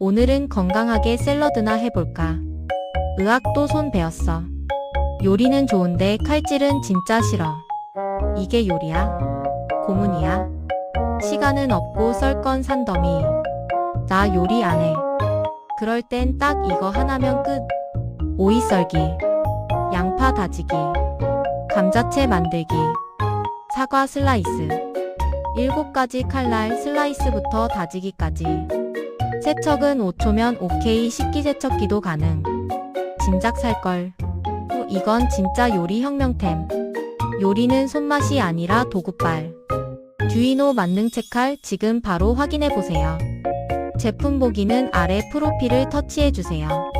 오늘은 건강하게 샐러드나 해볼까. 의학도 손 배웠어. 요리는 좋은데 칼질은 진짜 싫어. 이게 요리야? 고문이야? 시간은 없고 썰 건 산더미. 나 요리 안 해. 그럴 땐 딱 이거 하나면 끝. 오이 썰기. 양파 다지기. 감자채 만들기. 사과 슬라이스. 일곱 가지 칼날 슬라이스부터 다지기까지. 세척은 5초면 오케이 식기 세척기도 가능. 진작 살걸. 후, 이건 진짜 요리 혁명템. 요리는 손맛이 아니라 도구빨. 듀이노 만능 채칼 지금 바로 확인해 보세요. 제품 보기는 아래 프로필을 터치해 주세요.